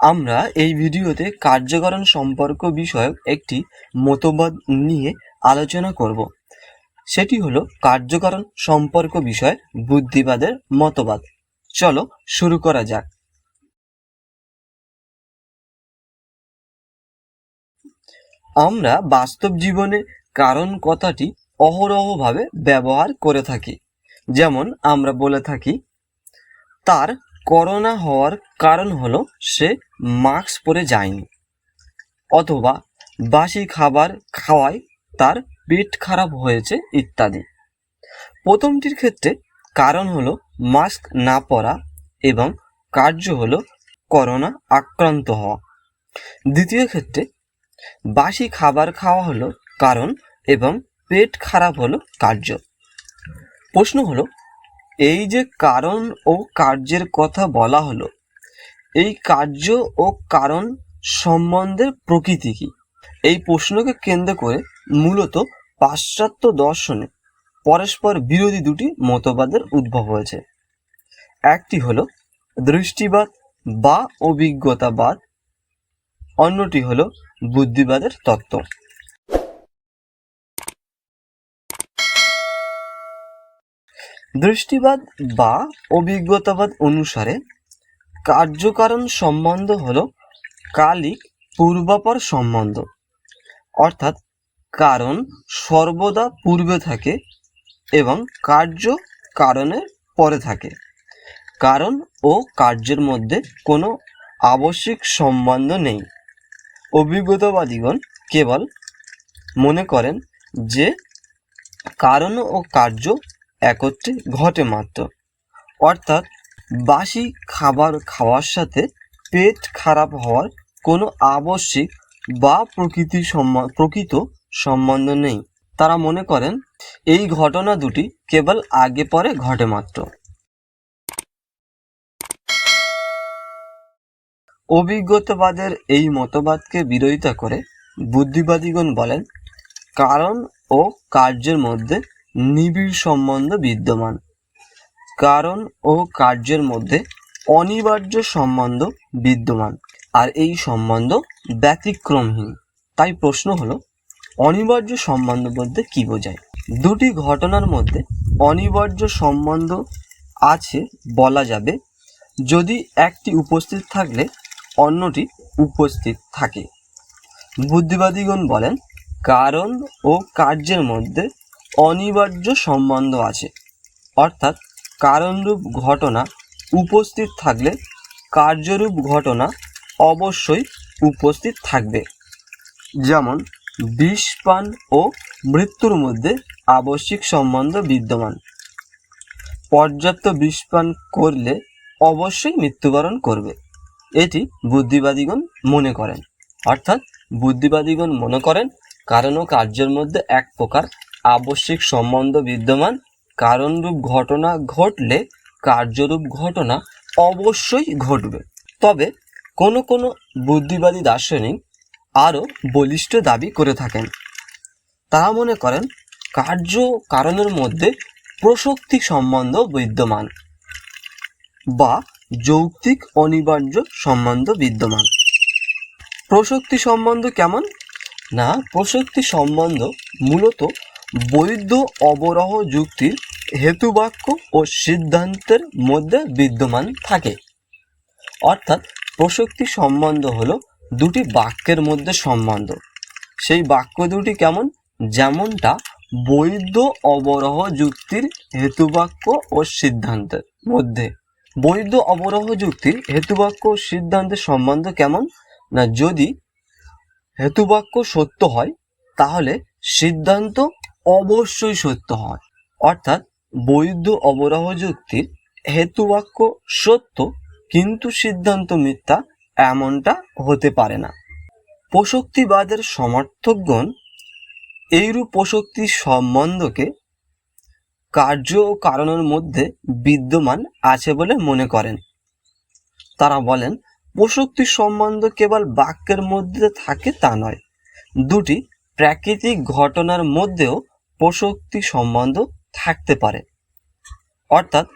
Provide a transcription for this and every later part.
আমরা এই ভিডিওতে কার্যকারণ সম্পর্ক বিষয়ক একটি মতবাদ নিয়ে আলোচনা করব। সেটি হলো কার্যকারণ সম্পর্ক বিষয়ে বুদ্ধিবাদের মতবাদ। চলো শুরু করা যাক। আমরা বাস্তব জীবনে কারণ কথাটি অহরহভাবে ব্যবহার করে থাকি। যেমন আমরা বলে থাকি, তার করোনা হওয়ার কারণ হলো সে মাস্ক পরে যায়নি অথবা বাসি খাবার খাওয়ায় তার পেট খারাপ হয়েছে ইত্যাদি। প্রথমটির ক্ষেত্রে কারণ হলো মাস্ক না পরা এবং কার্য হলো করোনা আক্রান্ত হওয়া। দ্বিতীয় ক্ষেত্রে বাসি খাবার খাওয়া হলো কারণ এবং পেট খারাপ হলো কার্য। প্রশ্ন হলো এই যে কারণ ও কার্যের কথা বলা হলো, এই কার্য ও কারণ সম্বন্ধের প্রকৃতি কি? এই প্রশ্নকে কেন্দ্র করে মূলত পাশ্চাত্য দর্শনে পরস্পর বিরোধী দুটি মতবাদের উদ্ভব হয়েছে। একটি হলো দৃষ্টিবাদ বা অভিজ্ঞতাবাদ, অন্যটি হলো বুদ্ধিবাদের তত্ত্ব। দৃষ্টিবাদ বা অভিজ্ঞতাবাদ অনুসারে কার্যকারণ সম্বন্ধ হলো কালিক পূর্বাপর সম্বন্ধ। অর্থাৎ কারণ সর্বদা পূর্বে থাকে এবং কার্য কারণের পরে থাকে। কারণ ও কার্যের মধ্যে কোনো আবশ্যিক সম্বন্ধ নেই। অভিজ্ঞতাবাদীগণ কেবল মনে করেন যে কারণ ও কার্য একত্রে ঘটে মাত্র। অর্থাৎ বাসি খাবার খাওয়ার সাথে পেট খারাপ হওয়ার কোনো আবশ্যিক বা প্রকৃতি প্রকৃত সম্বন্ধ নেই। তারা মনে করেন, এই ঘটনা দুটি কেবল আগে পরে ঘটে মাত্র। অভিজ্ঞতাবাদের এই মতবাদকে বিরোধিতা করে বুদ্ধিবাদীগণ বলেন, কারণ ও কার্যের মধ্যে নিবিড় সম্বন্ধ বিদ্যমান। কারণ ও কার্যের মধ্যে অনিবার্য সম্বন্ধ বিদ্যমান, আর এই সম্বন্ধ ব্যতিক্রমহীন। তাই প্রশ্ন হলো, অনিবার্য সম্বন্ধ বলতে কি বোঝায়? দুটি ঘটনার মধ্যে অনিবার্য সম্বন্ধ আছে বলা যাবে, যদি একটি উপস্থিত থাকলে অন্যটি উপস্থিত থাকে। বুদ্ধিবাদীগণ বলেন, কারণ ও কার্যের মধ্যে অনিবার্য সম্বন্ধ আছে। অর্থাৎ কারণরূপ ঘটনা উপস্থিত থাকলে কার্যরূপ ঘটনা অবশ্যই উপস্থিত থাকবে। যেমন, বিষ পান ও মৃত্যুর মধ্যে আবশ্যিক সম্বন্ধ বিদ্যমান। পর্যাপ্ত বিষ পান করলে অবশ্যই মৃত্যুবরণ করবে। এটি বুদ্ধিবাদীগণ মনে করেন। অর্থাৎ বুদ্ধিবাদীগণ মনে করেন কারণ ও কার্যের মধ্যে এক প্রকার আবশ্যিক সম্বন্ধ বিদ্যমান, কারণরূপ ঘটনা ঘটলে কার্যরূপ ঘটনা অবশ্যই ঘটবে। তবে কোনো কোনো বুদ্ধিবাদী দার্শনিক আরও বলিষ্ঠ দাবি করে থাকেন। তারা মনে করেন, কার্য কারণের মধ্যে প্রসক্তি সম্বন্ধ বিদ্যমান বা যৌক্তিক অনিবার্য সম্বন্ধ বিদ্যমান। প্রসক্তি সম্বন্ধ কেমন? না, প্রসক্তি সম্বন্ধ মূলত বৈধ অবরহ যুক্তির হেতুবাক্য ও সিদ্ধান্তের মধ্যে বিদ্যমান থাকে। অর্থাৎ প্রসক্তি সম্বন্ধ হলো দুটি বাক্যের মধ্যে সম্বন্ধ। সেই বাক্য দুটি কেমন? যেমনটা বৈধ অবরহ যুক্তির হেতুবাক্য ও সিদ্ধান্তের মধ্যে। বৈধ অবরহ যুক্তির হেতুবাক্য ও সিদ্ধান্তের সম্বন্ধ কেমন? না, যদি হেতুবাক্য সত্য হয়, তাহলে সিদ্ধান্ত অবশ্যই সত্য হয়। অর্থাৎ বৈধ অবরহ যুক্তির হেতুবাক্য সত্য, কিন্তু সিদ্ধান্ত মিথ্যা এমনটা হতে পারে না। প্রসক্তিবাদের সমর্থকগণ এইরূপ প্রসক্তি সম্বন্ধকে কার্য ও কারণের মধ্যে বিদ্যমান আছে বলে মনে করেন। তারা বলেন প্রসক্তি সম্বন্ধ কেবল বাক্যের মধ্যে থাকে তা নয়, দুটি প্রাকৃতিক ঘটনার মধ্যেও প্রসক্তি সম্বন্ধ থাকতে পারে। অর্থাৎ,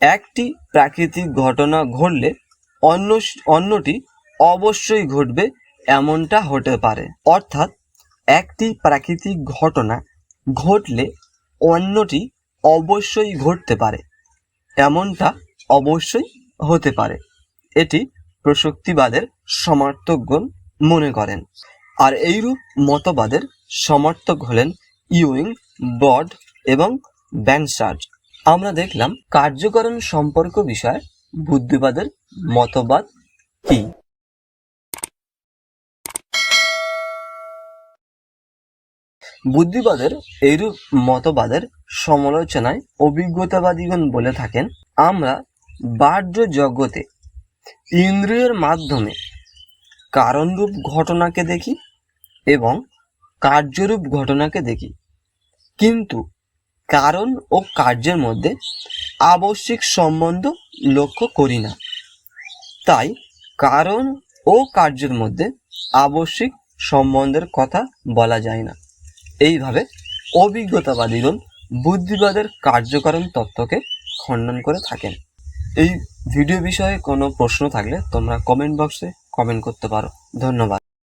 একটি প্রাকৃতিক ঘটনা ঘটলে অন্য, অন্যটি অবশ্যই ঘটবে এমনটা হতে পারে। অর্থাৎ, একটি প্রাকৃতিক ঘটনা ঘটলে অন্যটি অবশ্যই ঘটতে পারে, এমনটা অবশ্যই হতে পারে। এটি প্রসক্তিবাদের সমর্থকগণ মনে করেন। আর এইরূপ মতবাদের সমর্থক হলেন ইউইং বড এবং ব্যানসার্জ আমরা দেখলাম কার্যকরণ সম্পর্ক বিষয়ে বুদ্ধিবাদের মতবাদ কি? বুদ্ধিবাদের এইরূপ মতবাদের সমালোচনায় অভিজ্ঞতাবাদীগণ বলে থাকেন, আমরা বাহ্য জগতে ইন্দ্রিয়ের মাধ্যমে কারণরূপ ঘটনাকে দেখি এবং কার্যরূপ ঘটনাকে দেখি। কিন্তু কারণ ও কার্যের মধ্যে আবশ্যিক সম্বন্ধ লক্ষ্য করি না। তাই কারণ ও কার্যের মধ্যে আবশ্যিক সম্বন্ধের কথা বলা যায় না। এইভাবে অভিজ্ঞতাবাদীগণ বুদ্ধিবাদের কার্যকারণ তত্ত্বকে খণ্ডন করে থাকেন। এই ভিডিও বিষয়ে কোনো প্রশ্ন থাকলে তোমরা কমেন্ট বক্সে কমেন্ট করতে পারো। ধন্যবাদ।